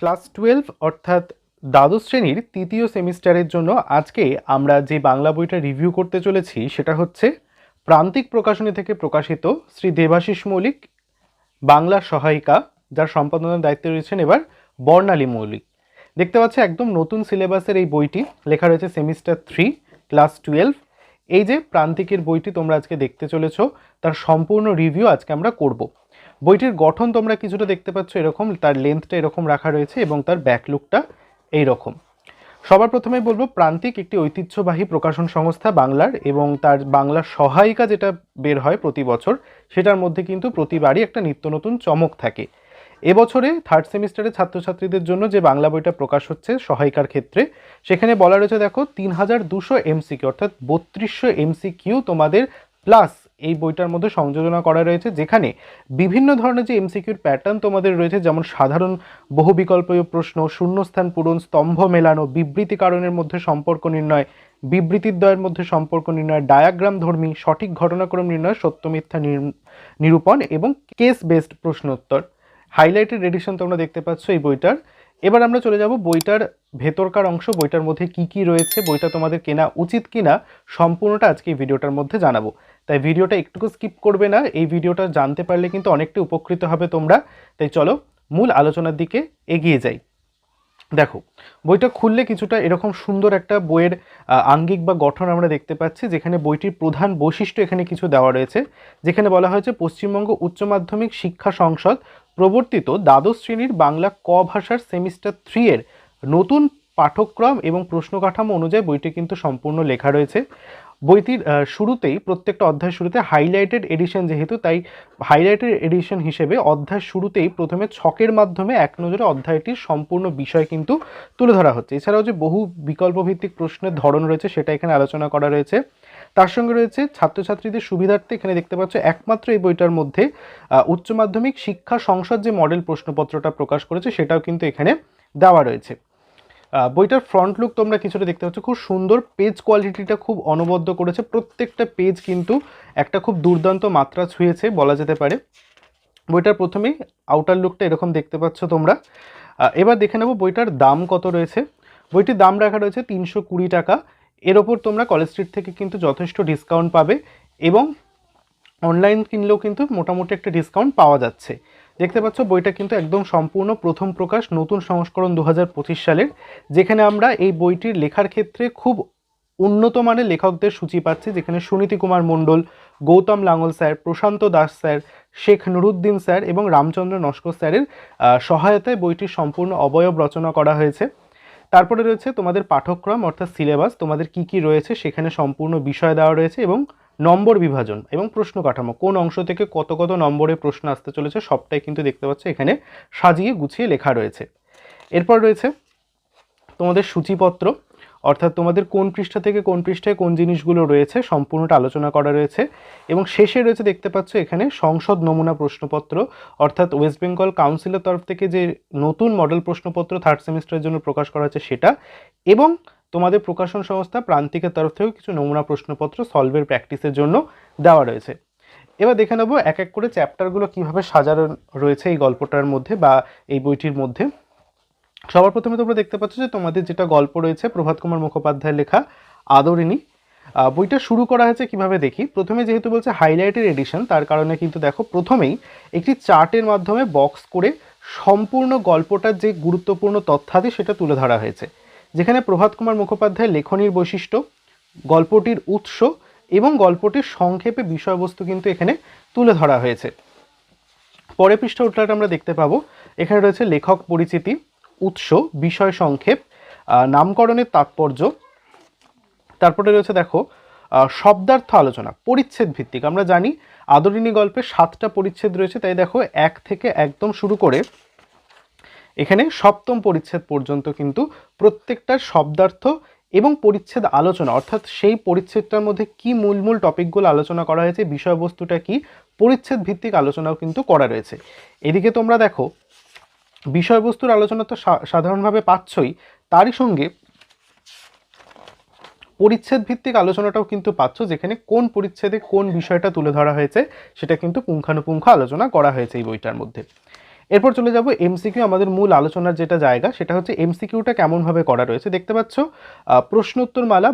Class twelve অর্থাৎ দ্বাদশ শ্রেণির তৃতীয় সেমিস্টারের জন্য আজকে আমরা যে বাংলা বইটা রিভিউ করতে চলেছি, সেটা হচ্ছে প্রান্তিক প্রকাশনী থেকে প্রকাশিত শ্রী দেবাশিস মৌলিক, বাংলা সহায়িকা, যার সম্পাদনার দায়িত্বে রয়েছেন এবার বর্ণালী মৌলিক। দেখতে পাচ্ছি একদম নতুন সিলেবাসের এই বইটি, লেখা রয়েছে সেমিস্টার থ্রি, ক্লাস টুয়েলভ। এই যে প্রান্তিকের বইটি তোমরা আজকে দেখতে চলেছো, তার সম্পূর্ণ রিভিউ আজকে আমরা করব। বইটির গঠন তোমরা কিছুটা দেখতে পাচ্ছ এরকম, তার লেন্থটা এরকম রাখা রয়েছে এবং তার ব্যাকলুকটা এইরকম। সবার প্রথমে বলব, প্রান্তিক একটি ঐতিহ্যবাহী প্রকাশন সংস্থা বাংলার এবং তার বাংলা সহায়িকা যেটা বের হয় প্রতি বছর, সেটার মধ্যে কিন্তু প্রতিবারই একটা নিত্য নতুন চমক থাকে। এবছরে থার্ড সেমিস্টারের ছাত্রছাত্রীদের জন্য যে বাংলা বইটা প্রকাশ হচ্ছে সহায়িকার ক্ষেত্রে, সেখানে বলা রয়েছে, দেখো, তিন হাজার দুশো এমসিকিউ অর্থাৎ বত্রিশশো এমসিকিউ তোমাদের প্লাস এই বইটার মধ্যে সংযোজনা করা রয়েছে, যেখানে বিভিন্ন ধরনের যে এমসিকিউর প্যাটার্ন তোমাদের রয়েছে, যেমন সাধারণ বহু বিকল্পীয় প্রশ্ন, শূন্যস্থান পূরণ, স্তম্ভ মেলানো বিবৃতি কারণের মধ্যে সম্পর্ক নির্ণয় বিবৃতিদ্বয়ের মধ্যে সম্পর্ক নির্ণয় ডায়াগ্রাম ধর্মী, সঠিক ঘটনাক্রম নির্ণয়, সত্য মিথ্যা নির- নিরূপণ এবং কেস বেসড প্রশ্নোত্তর। হাইলাইটেড এডিশন তোমরা দেখতে পাচ্ছ এই বইটার। এবার আমরা চলে যাব বইটার ভেতরকার অংশ, বইটার মধ্যে কি কি রয়েছে, বইটা তোমাদের কেনা উচিত কিনা, সম্পূর্ণটা আজকে ভিডিওটার মধ্যে জানাব। তাই ভিডিওটা একটুকু স্কিপ করবে না, এই ভিডিওটা জানতে পারলে কিন্তু অনেকটা উপকৃত হবে তোমরা। তাই চলো, মূল আলোচনার দিকে এগিয়ে যাই। দেখো, বইটা খুললে কিছুটা এরকম সুন্দর একটা বইয়ের আঙ্গিক বা গঠন আমরা দেখতে পাচ্ছি, যেখানে বইটির প্রধান বৈশিষ্ট্য এখানে কিছু দেওয়া রয়েছে। যেখানে বলা হয়েছে, পশ্চিমবঙ্গ উচ্চ মাধ্যমিক শিক্ষা সংসদ প্রবর্তিত দ্বাদশ শ্রেণির বাংলা ক ভাষার সেমিস্টার থ্রি এর নতুন পাঠক্রম এবং প্রশ্ন কাঠামো অনুযায়ী বইটি কিন্তু সম্পূর্ণ লেখা রয়েছে। বইটির শুরুতেই প্রত্যেকটা অধ্যায় শুরুতে হাইলাইটেড এডিশন যেহেতু, তাই হাইলাইটেড এডিশন হিসেবে অধ্যায় শুরুতেই প্রথমে ছকের মাধ্যমে এক নজরে অধ্যায়টির সম্পূর্ণ বিষয় কিন্তু তুলে ধরা হচ্ছে। এছাড়াও যে বহু বিকল্প ভিত্তিক প্রশ্নের ধরন রয়েছে সেটা এখানে আলোচনা করা রয়েছে। তার সঙ্গে রয়েছে ছাত্রছাত্রীদের সুবিধার্থে এখানে দেখতে পাচ্ছ একমাত্র এই বইটার মধ্যে উচ্চ মাধ্যমিক শিক্ষা সংসদ যে মডেল প্রশ্নপত্রটা প্রকাশ করেছে সেটাও কিন্তু এখানে দেওয়া রয়েছে। বইটার ফ্রন্ট লুক তোমরা কিছুটা দেখতে পাচ্ছ, খুব সুন্দর, পেজ কোয়ালিটিটা খুব অনবদ্য করেছে, প্রত্যেকটা পেজ কিন্তু একটা খুব দুর্দান্ত মাত্রা ছুঁয়েছে বলা যেতে পারে। বইটার প্রথমেই আউটার লুকটা এরকম দেখতে পাচ্ছ তোমরা। এবার দেখে নেব বইটার দাম কত রয়েছে। বইটির দাম রাখা রয়েছে তিনশো কুড়ি টাকা। এর ওপর তোমরা কলেজ স্ট্রিট থেকে কিন্তু যথেষ্ট ডিসকাউন্ট পাবে এবং অনলাইন কিনলেও কিন্তু মোটামুটি একটা ডিসকাউন্ট পাওয়া যাচ্ছে। দেখতে পাচ্ছ, বইটা কিন্তু একদম সম্পূর্ণ প্রথম প্রকাশ নতুন সংস্করণ দু হাজার পঁচিশ সালের, যেখানে আমরা এই বইটির লেখার ক্ষেত্রে খুব উন্নত মানের লেখকদের সূচি পাচ্ছি, যেখানে Suniti Kumar Mandal, Gautam Langal sir, Prashanta Das sir, Sheikh Nuruddin sir এবং রামচন্দ্র নস্কর স্যারের সহায়তায় বইটির সম্পূর্ণ অবয়ব রচনা করা হয়েছে। তারপরে রয়েছে তোমাদের পাঠ্যক্রম অর্থাৎ সিলেবাস, তোমাদের কি কি রয়েছে সেখানে সম্পূর্ণ বিষয় দেওয়া রয়েছে এবং নম্বর বিভাজন এবং প্রশ্ন কাঠামো। কোন অংশ থেকে কত কত নম্বরে প্রশ্ন আসতে চলেছে সবটাই কিন্তু দেখতে পাচ্ছ, এখানে সাজিয়ে গুছিয়ে লেখা রয়েছে। এরপর রয়েছে তোমাদের সূচিপত্র। অর্থাৎ তোমাদের কোন পৃষ্ঠা থেকে কোন পৃষ্ঠায় কোন জিনিসগুলো রয়েছে, সম্পূর্ণটা আলোচনা করা রয়েছে এবং শেষে রয়েছে দেখতে পাচ্ছ এখানে সংসদ নমুনা প্রশ্নপত্র, অর্থাৎ ওয়েস্ট বেঙ্গল কাউন্সিলের তরফ থেকে যে নতুন মডেল প্রশ্নপত্র থার্ড সেমিস্টারের জন্য প্রকাশ করা হচ্ছে সেটা এবং তোমাদের প্রকাশন সংস্থা প্রান্তিকের তরফ থেকেও কিছু নমুনা প্রশ্নপত্র সলভের প্র্যাকটিসের জন্য দেওয়া রয়েছে। এবার দেখে নেব এক এক করে চ্যাপ্টারগুলো কীভাবে সাজানো রয়েছে এই গল্পটার মধ্যে বা এই বইটির মধ্যে। সবার প্রথমে তোমরা দেখতে পাচ্ছ যে তোমাদের যেটা গল্প রয়েছে, প্রভাত কুমার মুখোপাধ্যায়ের লেখা আদরিণী। বইটা শুরু করা হয়েছে কীভাবে দেখি? প্রথমে যেহেতু বলছে হাইলাইটেড এডিশন তার কারণে কিন্তু দেখো প্রথমেই একটি চার্টের মাধ্যমে বক্স করে সম্পূর্ণ গল্পটার যে গুরুত্বপূর্ণ তথ্যাদি সেটা তুলে ধরা হয়েছে। যেখানে প্রভাত কুমার মুখোপাধ্যায়ের লেখনীর বৈশিষ্ট্য, গল্পটির উৎস এবং গল্পটির সংক্ষেপে বিষয়বস্তু কিন্তু এখানে তুলে ধরা হয়েছে। পরে পৃষ্ঠা উঠলাটা আমরা দেখতে পাবো। এখানে রয়েছে লেখক পরিচিতি উৎস, বিষয় সংক্ষেপ নামকরণের তাৎপর্য। তারপরে রয়েছে দেখো শব্দার্থ আলোচনা, পরিচ্ছেদ ভিত্তিক। আমরা জানি আদরিনী গল্পে সাতটা পরিচ্ছেদ রয়েছে, তাই দেখো এক থেকে একদম শুরু করে এখানে সপ্তম পরিচ্ছেদ পর্যন্ত কিন্তু প্রত্যেকটার শব্দার্থ এবং পরিচ্ছেদ আলোচনা, অর্থাৎ সেই পরিচ্ছেদটার মধ্যে কি মূল মূল টপিকগুলো আলোচনা করা হয়েছে, বিষয়বস্তুটা কি, পরিচ্ছেদ ভিত্তিক আলোচনাও কিন্তু করা রয়েছে। এদিকে তোমরা দেখো বিষয়বস্তুর আলোচনা তো সাধারণভাবে পাচ্ছই, তারই সঙ্গে পরিচ্ছেদ ভিত্তিক আলোচনাটাও কিন্তু পাচ্ছ, যেখানে কোন পরিচ্ছেদে কোন বিষয়টা তুলে ধরা হয়েছে, সেটা কিন্তু পুঙ্খানুপুঙ্খ আলোচনা করা হয়েছে এই বইটার মধ্যে। এরপর চলে যাব এমসিকিউ আমাদের মূল আলোচনার যেটা জায়গা, সেটা হচ্ছে এমসিকিউটা কেমনভাবে করা রয়েছে। দেখতে পাচ্ছ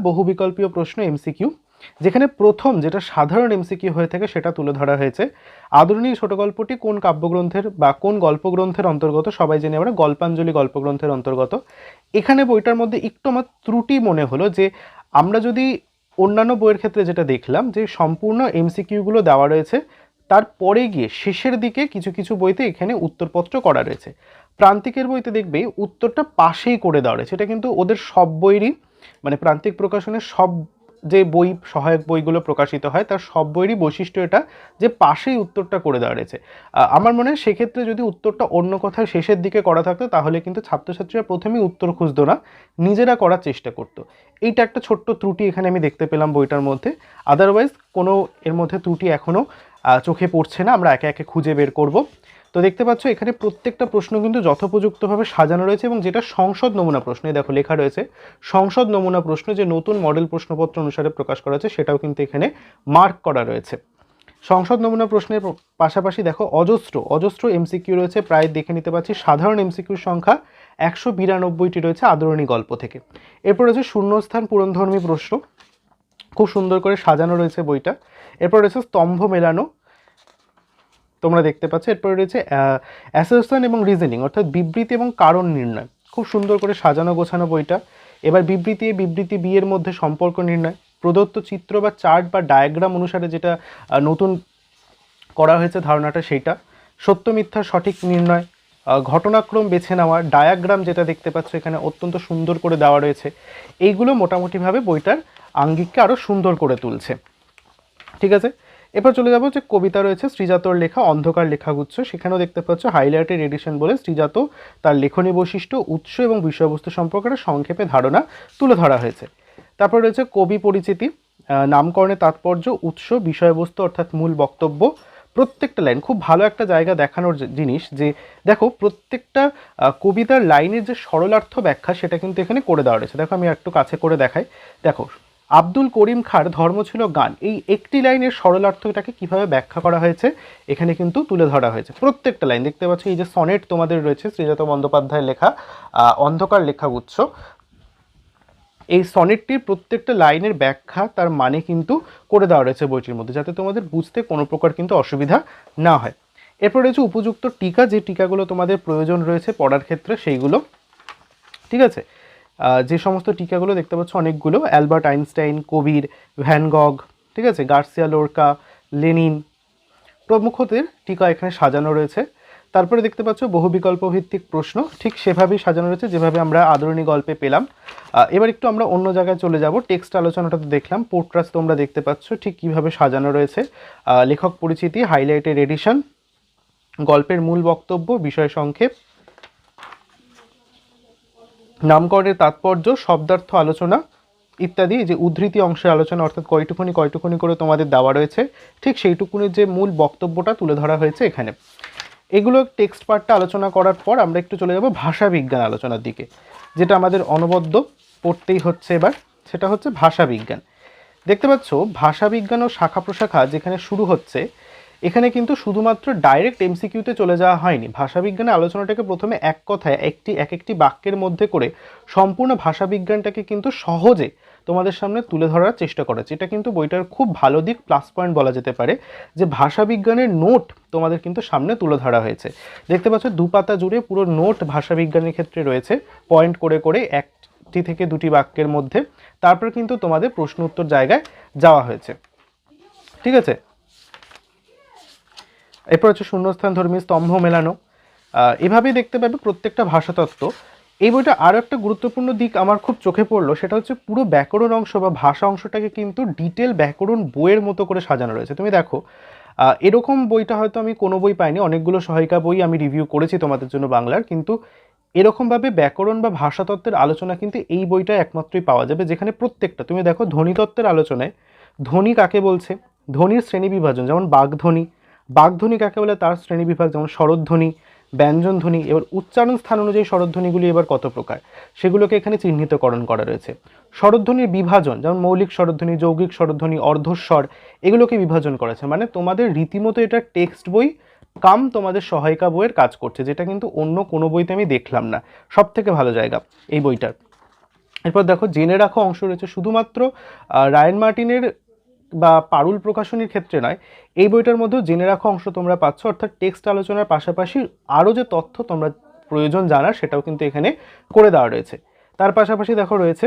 বহু বিকল্পীয় প্রশ্ন এমসিকিউ যেখানে প্রথম যেটা সাধারণ এমসিকিউ হয়ে থাকে সেটা তুলে ধরা হয়েছে। আদরণী ছোট গল্পটি কোন কাব্যগ্রন্থের বা কোন গল্পগ্রন্থের অন্তর্গত সবাই জেনে আমরা, গল্পাঞ্জলি গল্পগ্রন্থের অন্তর্গত। এখানে বইটার মধ্যে একটু আমার ত্রুটি মনে হলো যে আমরা যদি অন্যান্য বইয়ের ক্ষেত্রে যেটা দেখলাম যে সম্পূর্ণ এমসিকিউগুলো দেওয়া রয়েছে, তারপরে গিয়ে শেষের দিকে কিছু কিছু বইতে এখানে উত্তরপত্র করা রয়েছে। প্রান্তিকের বইতে দেখবে উত্তরটা পাশেই করে দেওয়া রয়েছে। এটা কিন্তু ওদের সব বইয়েরই মানে প্রান্তিক প্রকাশনের সব যে বই, সহায়ক বইগুলো প্রকাশিত হয়, তার সব বইয়েরই বৈশিষ্ট্য এটা যে পাশেই উত্তরটা করে দেওয়া রয়েছে। আমার মনে হয় সেক্ষেত্রে যদি উত্তরটা অন্য কথায় শেষের দিকে করা থাকতো, তাহলে কিন্তু ছাত্রছাত্রীরা প্রথমেই উত্তর খুঁজতো না, নিজেরা করার চেষ্টা করতো। এইটা একটা ছোট্ট ত্রুটি এখানে আমি দেখতে পেলাম বইটার মধ্যে। আদারওয়াইজ কোনো এর মধ্যে ত্রুটি এখনও চোখে পড়ছে না, আমরা একে একে খুঁজে বের করব। তো দেখতে পাচ্ছ, এখানে প্রত্যেকটা প্রশ্ন কিন্তু যথোপযুক্তভাবে সাজানো রয়েছে এবং যেটা সংসদ নমুনা প্রশ্ন দেখো লেখা রয়েছে, সংসদ নমুনা প্রশ্ন যে নতুন মডেল প্রশ্নপত্র অনুসারে প্রকাশ করা হয়েছে সেটাও কিন্তু এখানে মার্ক করা রয়েছে। সংসদ নমুনা প্রশ্নের পাশাপাশি দেখো, অজস্র অজস্র এমসিকিউ রয়েছে, প্রায় দেখে নিতে পাচ্ছি, সাধারণ এমসিকিউর সংখ্যা একশো বিরানব্বইটি রয়েছে আদরণী গল্প থেকে। এরপর রয়েছে শূন্যস্থান পূরণধর্মী প্রশ্ন, খুব সুন্দর করে সাজানো রয়েছে বইটা। এরপর রয়েছে স্তম্ভ মেলানো তোমরা দেখতে পাচ্ছ, এরপর রয়েছে অ্যাসেশন এবং রিজনিং অর্থাৎ বিবৃতি এবং কারণ নির্ণয়। খুব সুন্দর করে সাজানো গোছানো বইটা। এবার বিবৃতি বিবৃতি বিয়ের মধ্যে সম্পর্ক নির্ণয়। প্রদত্ত চিত্র বা চার্ট বা ডায়াগ্রাম অনুসারে যেটা নতুন করা হয়েছে ধারণাটা সেইটা। সত্য মিথ্যার সঠিক নির্ণয় ঘটনাক্রম বেছে নেওয়া ডায়াগ্রাম যেটা দেখতে পাচ্ছ এখানে অত্যন্ত সুন্দর করে দেওয়া রয়েছে। এইগুলো মোটামুটিভাবে বইটার আঙ্গিককে আরও সুন্দর করে তুলছে। ঠিক আছে? এরপর চলে যাব যে কবিতা রয়েছে শ্রীজাতর লেখা, অন্ধকার লেখাগুচ্ছ। সেখানেও দেখতে পাচ্ছ হাইলাইটেড এডিশন বলে শ্রীজাত তার লেখনী বৈশিষ্ট্য, উৎস এবং বিষয়বস্তু সম্পর্কে সংক্ষেপে ধারণা তুলে ধরা হয়েছে। তারপর রয়েছে কবি পরিচিতি নামকরণের তাৎপর্য, উৎস, বিষয়বস্তু অর্থাৎ মূল বক্তব্য। প্রত্যেকটা লাইন খুব ভালো একটা জায়গা দেখানোর জিনিস যে, দেখো প্রত্যেকটা কবিতার লাইনের যে সরলার্থ ব্যাখ্যা সেটা কিন্তু এখানে করে দেওয়া রয়েছে। দেখো আমি একটু কাছে করে দেখাই। দেখো আব্দুল করিম খার ধর্ম ছিল গান। এই একটি লাইনের সরলার্থটাকে কীভাবে ব্যাখ্যা করা হয়েছে, এখানে কিন্তু তুলে ধরা হয়েছে। প্রত্যেকটা লাইন, দেখতে পাচ্ছ এই যে সনেট তোমাদের রয়েছে শ্রীজাত বন্দ্যোপাধ্যায়ের লেখা অন্ধকার লেখাগুচ্ছ এই সনেটটির প্রত্যেকটা লাইনের ব্যাখ্যা তার মানে কিন্তু করে দেওয়া রয়েছে বইটির মধ্যে, যাতে তোমাদের বুঝতে কোনো প্রকার কিন্তু অসুবিধা না হয়। এরপর রয়েছে উপযুক্ত টিকা, যে টিকাগুলো তোমাদের প্রয়োজন রয়েছে পড়ার ক্ষেত্রে সেইগুলো, ঠিক আছে? যে সমস্ত টিকাগুলো দেখতে পাচ্ছ, অনেকগুলো, অ্যালবার্ট আইনস্টাইন, কবির ভ্যানগগ ঠিক আছে, গার্সিয়া লোরকা, লেনিন, প্রমুখদের টিকা এখানে সাজানো রয়েছে। তারপরে দেখতে পাচ্ছ, বহু বিকল্প ভিত্তিক প্রশ্ন, ঠিক সেভাবেই সাজানো রয়েছে, যেভাবে আমরা আদরণী গল্পে পেলাম। এবার একটু আমরা অন্য জায়গায় চলে যাব, টেক্সট আলোচনাটা তো দেখলাম, পোর্ট্রাস তোমরা দেখতে পাচ্ছ, ঠিক কীভাবে সাজানো রয়েছে। লেখক পরিচিতি হাইলাইটেড এডিশন, গল্পের মূল বক্তব্য, বিষয় সংক্ষেপ নামকরণের তাৎপর্য, শব্দার্থ আলোচনা ইত্যাদি যে উদ্ধৃতি অংশের আলোচনা, অর্থাৎ কয়টুকুনি কয়টুকুনি করে তোমাদের দেওয়া রয়েছে, ঠিক সেইটুকুনির যে মূল বক্তব্যটা তুলে ধরা হয়েছে এখানে। এগুলো টেক্সট পার্টটা আলোচনা করার পর আমরা একটু চলে যাব ভাষা বিজ্ঞান আলোচনার দিকে, যেটা আমাদের অনবদ্য পড়তেই হচ্ছে এবার, সেটা হচ্ছে ভাষা বিজ্ঞান দেখতে পাচ্ছ ভাষা বিজ্ঞান ও শাখা প্রশাখা যেখানে শুরু হচ্ছে এখানে কিন্তু শুধুমাত্র ডাইরেক্ট এমসিকিউতে চলে যাওয়া হয়নি। ভাষাবিজ্ঞানের আলোচনাটাকে প্রথমে এক কথায় একটি, এক একটি বাক্যের মধ্যে করে সম্পূর্ণ ভাষাবিজ্ঞানটাকে কিন্তু সহজে তোমাদের সামনে তুলে ধরার চেষ্টা করেছে। এটা কিন্তু বইটার খুব ভালো দিক প্লাস পয়েন্ট বলা যেতে পারে, যে ভাষাবিজ্ঞানের নোট তোমাদের কিন্তু সামনে তুলে ধরা হয়েছে। দেখতে পাচ্ছ, দু পাতা জুড়ে পুরো নোট ভাষাবিজ্ঞানের ক্ষেত্রে রয়েছে পয়েন্ট করে করে একটি থেকে দুটি বাক্যের মধ্যে। তারপর কিন্তু তোমাদের প্রশ্ন উত্তর জায়গায় যাওয়া হয়েছে। ঠিক আছে? এরপর হচ্ছে শূন্যস্থান ধর্মী স্তম্ভ মেলানো। এভাবেই দেখতে পাবে প্রত্যেকটা ভাষাতত্ত্ব। এই বইটা আরও একটা গুরুত্বপূর্ণ দিক আমার খুব চোখে পড়ল, সেটা হচ্ছে পুরো ব্যাকরণ অংশ বা ভাষা অংশটাকে কিন্তু ডিটেল ব্যাকরণ বইয়ের মতো করে সাজানো রয়েছে। তুমি দেখো এরকম বইটা হয়তো আমি কোনো বই পাইনি, অনেকগুলো সহায়িকা বই আমি রিভিউ করেছি তোমাদের জন্য বাংলার, কিন্তু এরকমভাবে ব্যাকরণ বা ভাষাতত্ত্বের আলোচনা কিন্তু এই বইটা একমাত্রই পাওয়া যাবে, যেখানে প্রত্যেকটা, তুমি দেখো ধ্বনিতত্ত্বের আলোচনায়, ধ্বনি কাকে বলছে? ধ্বনির শ্রেণি বিভাজন, যেমন বাগধ্বনি বাগধ্বনি কাকে বলে? তার শ্রেণি বিভাগ যেমন স্বরধ্বনি ব্যঞ্জনধ্বনি, এবার উচ্চারণ স্থান অনুযায়ী স্বরধ্বনিগুলি এবার কত প্রকার? সেগুলোকে এখানে চিহ্নিতকরণ করা রয়েছে। স্বরধ্বনির বিভাজন, যেমন মৌলিক স্বরধ্বনি যৌগিক স্বরধ্বনি অর্ধস্বর, এগুলোকে বিভাজন করেছে। মানে তোমাদের রীতিমতো এটা টেক্সট বই, কাম তোমাদের সহায়িকা বইয়ের কাজ করছে, যেটা কিন্তু অন্য কোনো বইতে আমি দেখলাম না। সব থেকে ভালো জায়গা এই বইটার। এরপর দেখো, জেনে রাখো, অংশ রয়েছে শুধুমাত্র রায়ন মার্টিনের বা পারুল প্রকাশনীর ক্ষেত্রে নয়, এই বইটার মধ্যেও জেনে রাখো অংশ তোমরা পাচ্ছ, অর্থাৎ টেক্সট আলোচনার পাশাপাশি আরও যে তথ্য তোমরা প্রয়োজন জানার সেটাও কিন্তু এখানে করে দেওয়া রয়েছে। তার পাশাপাশি দেখো রয়েছে,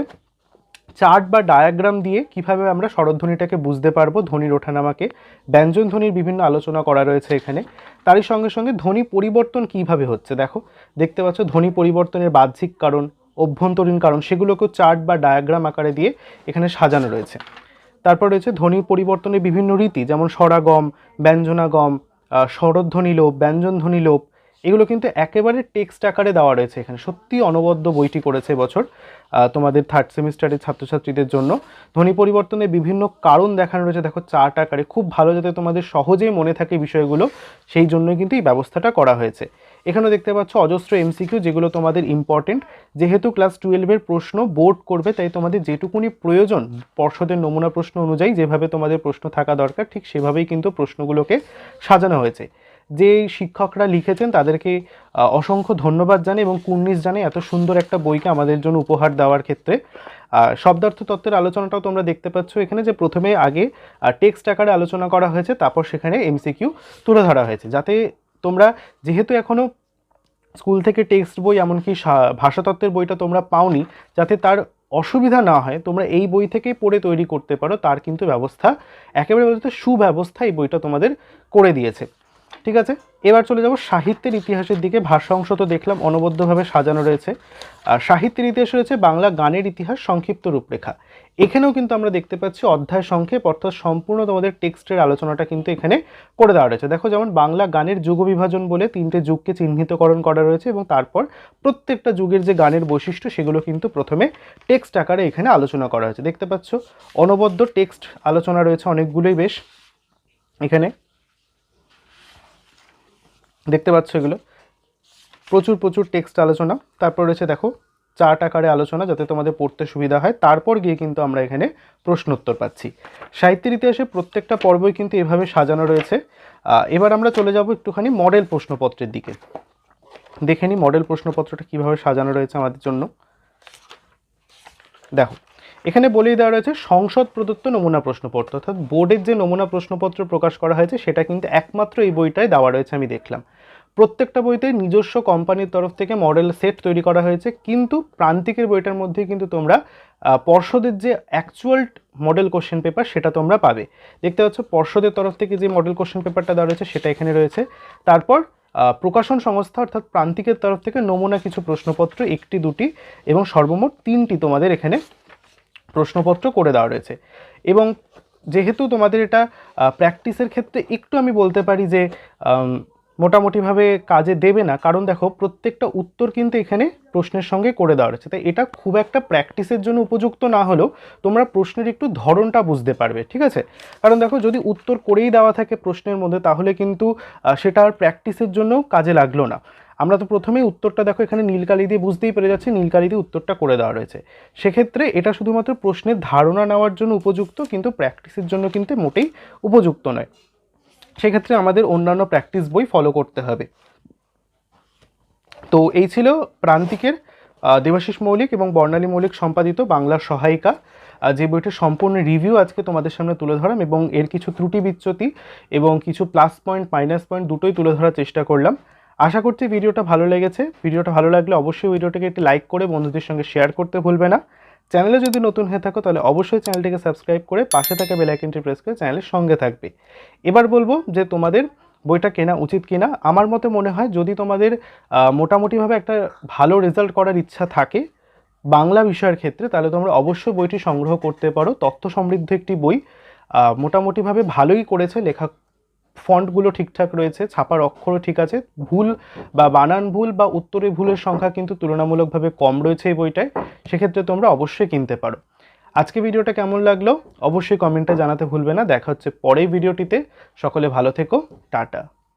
চার্ট বা ডায়াগ্রাম দিয়ে কীভাবে আমরা স্বরধ্বনিটাকে বুঝতে পারব, ধ্বনির ওঠানামাকে, ব্যঞ্জন ধ্বনির বিভিন্ন আলোচনা করা রয়েছে এখানে। তারই সঙ্গে সঙ্গে ধ্বনি পরিবর্তন কীভাবে হচ্ছে দেখো, দেখতে পাচ্ছ ধ্বনি পরিবর্তনের বাহ্যিক কারণ, অভ্যন্তরীণ কারণ, সেগুলোকেও চার্ট বা ডায়াগ্রাম আকারে দিয়ে এখানে সাজানো রয়েছে। তারপর রয়েছে ধ্বনি পরিবর্তনের বিভিন্ন রীতি, যেমন স্বরাগম, ব্যঞ্জনাগম স্বরধ্বনি লোপ, ব্যঞ্জনধ্বনি লোপ, এগুলো কিন্তু একেবারে টেক্সট আকারে দেওয়া রয়েছে এখানে। সত্যি অনবদ্য বইটি করেছে বছর তোমাদের থার্ড সেমিস্টারের ছাত্রছাত্রীদের জন্য। ধ্বনি পরিবর্তনের বিভিন্ন কারণ দেখানো রয়েছে। দেখো চার্ট আকারে খুব ভালো যাতে তোমাদের সহজেই মনে থাকে বিষয়গুলো, সেই জন্যই কিন্তু এই ব্যবস্থাটা করা হয়েছে। এখানেও দেখতে পাচ্ছ অজস্র এমসিকিউ যেগুলো তোমাদের ইম্পর্টেন্ট যেহেতু ক্লাস টুয়েলভের প্রশ্ন বোর্ড করবে, তাই তোমাদের যেটুকুনি প্রয়োজন পর্ষদের নমুনা প্রশ্ন অনুযায়ী যেভাবে তোমাদের প্রশ্ন থাকা দরকার, ঠিক সেভাবেই কিন্তু প্রশ্নগুলোকে সাজানো হয়েছে। যে শিক্ষকরা লিখেছেন তাদেরকে অসংখ্য ধন্যবাদ জানাই এবং কুর্নিশ জানাই এত সুন্দর একটা বইকে আমাদের জন্য উপহার দেওয়ার ক্ষেত্রে। শব্দার্থ তত্ত্বের আলোচনাটাও তোমরা দেখতে পাচ্ছ এখানে যে প্রথমে আগে টেক্সট আকারে আলোচনা করা হয়েছে, তারপর সেখানে এমসিকিউ তুলে ধরা হয়েছে। যাতে তোমরা যেহেতু এখনও স্কুল থেকে টেক্সট বই, এমনকি ভাষাতত্ত্বের বইটা তোমরা পাওনি, যাতে তার অসুবিধা না হয়, তোমরা এই বই থেকেই পড়ে তৈরি করতে পারো, তার কিন্তু ব্যবস্থা, একেবারে বলতে সুব্যবস্থা এই বইটা তোমাদের করে দিয়েছে। ঠিক আছে? এবার চলে যাব সাহিত্যের ইতিহাসের দিকে। ভাষা অংশ তো দেখলাম, অনবদ্যভাবে সাজানো রয়েছে। আর সাহিত্যের ইতিহাস রয়েছে বাংলা গানের ইতিহাস, সংক্ষিপ্ত রূপরেখা। এখানেও কিন্তু আমরা দেখতে পাচ্ছি অধ্যায় সংক্ষেপ, অর্থাৎ সম্পূর্ণ তোমাদের টেক্সটের আলোচনাটা কিন্তু এখানে করে দেওয়া রয়েছে। দেখো, যেমন বাংলা গানের যুগ বিভাজন বলে তিনটে যুগকে চিহ্নিতকরণ করা রয়েছে এবং তারপর প্রত্যেকটা যুগের যে গানের বৈশিষ্ট্য, সেগুলো কিন্তু প্রথমে টেক্সট আকারে এখানে আলোচনা করা হয়েছে। দেখতে পাচ্ছ, অনবদ্য টেক্সট আলোচনা রয়েছে অনেকগুলোই বেশ এখানে। দেখতে পাচ্ছ এগুলো। প্রচুর প্রচুর টেক্সট আলোচনা। তারপর রয়েছে, দেখো চার্ট আকারে আলোচনা যাতে তোমাদের পড়তে সুবিধা হয়। তারপর গিয়ে কিন্তু আমরা এখানে প্রশ্নোত্তর পাচ্ছি। সাহিত্যের ইতিহাসে প্রত্যেকটা পর্বই কিন্তু এভাবে সাজানো রয়েছে। এবার আমরা চলে যাব একটুখানি মডেল প্রশ্নপত্রের দিকে। দেখে নিই মডেল প্রশ্নপত্রটা কীভাবে সাজানো রয়েছে আমাদের জন্য। দেখো, এখানে বলেই দেওয়া রয়েছে, সংসদ প্রদত্ত নমুনা প্রশ্নপত্র। অর্থাৎ বোর্ডের যে নমুনা প্রশ্নপত্র প্রকাশ করা হয়েছে, সেটা কিন্তু একমাত্র এই বইটায় দেওয়া রয়েছে আমি দেখলাম। প্রত্যেকটা বইতে নিজস্ব কোম্পানির তরফ থেকে মডেল সেট তৈরি করা হয়েছে, কিন্তু প্রান্তিকের বইটার মধ্যে কিন্তু তোমরা পর্ষদের যে অ্যাকচুয়াল মডেল কোশ্চেন পেপার সেটা তোমরা পাবে। দেখতে পাচ্ছ, পর্ষদের তরফ থেকে যে মডেল কোশ্চেন পেপারটা দেওয়া রয়েছে সেটা এখানে রয়েছে। তারপর প্রকাশন সংস্থা অর্থাৎ প্রান্তিকের তরফ থেকে নমুনা কিছু প্রশ্নপত্র, একটি, দুটি এবং সর্বমোট তিনটি তোমাদের এখানে প্রশ্নপত্র করে দেওয়া রয়েছে। এবং যেহেতু তোমাদের এটা প্র্যাকটিসের ক্ষেত্রে একটু আমি বলতে পারি যে মোটামুটিভাবে কাজে দেবে না। কারণ দেখো, প্রত্যেকটা উত্তর কিন্তু এখানে প্রশ্নের সঙ্গে করে দেওয়া রয়েছে। তাই এটা খুব একটা প্র্যাকটিসের জন্য উপযুক্ত না হলেও তোমরা প্রশ্নের একটু ধরনটা বুঝতে পারবে, ঠিক আছে? কারণ দেখো, যদি উত্তর করেই দেওয়া থাকে প্রশ্নের মধ্যে, তাহলে কিন্তু সেটা আর প্র্যাকটিসের জন্য কাজে লাগল না। আমরা তো প্রথমেই উত্তরটা দেখো, এখানে নীলকালি দিয়ে বুঝতেই পেরে যাচ্ছি নীলকালি দিয়ে উত্তরটা করে দেওয়া রয়েছে। সেক্ষেত্রে এটা শুধুমাত্র প্রশ্নের ধারণা নেওয়ার জন্য উপযুক্ত, কিন্তু প্র্যাকটিসের জন্য কিন্তু মোটেই উপযুক্ত নয়। সেক্ষেত্রে আমাদের অন্যান্য প্র্যাকটিস বই ফলো করতে হবে। তো এই ছিল প্রান্তিকের দেবাশিস মৌলিক এবং বর্ণালী মৌলিক সম্পাদিত বাংলার সহায়িকা। যে বইটির সম্পূর্ণ রিভিউ আজকে তোমাদের সামনে তুলে ধরলাম এবং এর কিছু ত্রুটি বিচ্যুতি এবং কিছু প্লাস পয়েন্ট মাইনাস পয়েন্ট দুটোই তুলে ধরার চেষ্টা করলাম। আশা করছি ভিডিওটা ভালো লেগেছে। ভিডিওটা ভালো লাগলে অবশ্যই ভিডিওটাকে একটি লাইক করে বন্ধুদের সঙ্গে শেয়ার করতে ভুলবে না। চ্যানেলে যদি নতুন হয়ে থাকো, তাহলে অবশ্যই চ্যানেলটিকে সাবস্ক্রাইব করে পাশে থাকা বেল আইকনটি প্রেস করে চ্যানেলের সঙ্গে থাকবে। এবার বলব যে তোমাদের বইটা কেনা উচিত কিনা। আমার মতে মনে হয় যদি তোমাদের মোটামুটিভাবে একটা ভালো রেজাল্ট করার ইচ্ছা থাকে বাংলা বিষয়ের ক্ষেত্রে, তাহলে তোমরা অবশ্যই বইটি সংগ্রহ করতে পারো। তথ্য সমৃদ্ধ একটি বই মোটামুটিভাবে ভালোই করেছে লেখা ফন্টগুলো ঠিকঠাক রয়েছে, ছাপার অক্ষরও ঠিক আছে। ভুল বা বানান ভুল বা উত্তরে ভুলের সংখ্যা কিন্তু তুলনামূলকভাবে কম রয়েছে এই বইটায়, সেক্ষেত্রে তোমরা অবশ্যই কিনতে পারো। আজকে ভিডিওটা কেমন লাগল? অবশ্যই কমেন্টটা জানাতে ভুলবে না। দেখা হচ্ছে পরের ভিডিওটিতে। সকলে ভালো থেকো। টাটা।